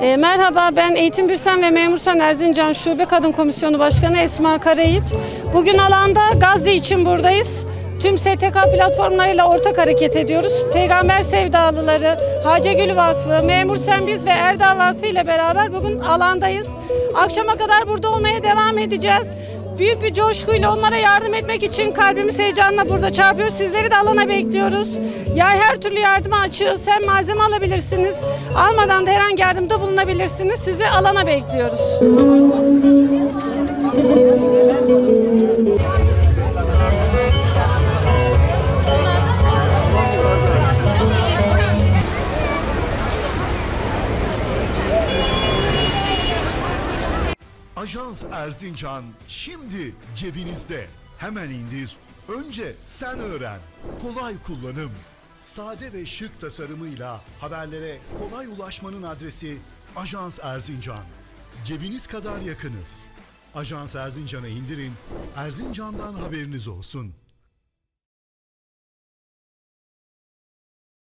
E, merhaba ben Eğitim Birsen ve Memursan Erzincan Şube Kadın Komisyonu Başkanı Esma Karayiğit. Bugün alanda Gazze için buradayız. Tüm STK platformlarıyla ortak hareket ediyoruz. Peygamber Sevdalıları, Hacegül Vakfı, Memur Sen Biz ve Erdağ Vakfı ile beraber bugün alandayız. Akşama kadar burada olmaya devam edeceğiz. Büyük bir coşkuyla onlara yardım etmek için kalbimiz heyecanla burada çarpıyor. Sizleri de alana bekliyoruz. Ya her türlü yardıma açığız. Hem malzeme alabilirsiniz. Almadan da herhangi yardımda bulunabilirsiniz. Sizi alana bekliyoruz. Ajans Erzincan şimdi cebinizde. Hemen indir. Önce sen öğren. Kolay kullanım. Sade ve şık tasarımıyla haberlere kolay ulaşmanın adresi Ajans Erzincan. Cebiniz kadar yakınız. Ajans Erzincan'ı indirin. Erzincan'dan haberiniz olsun.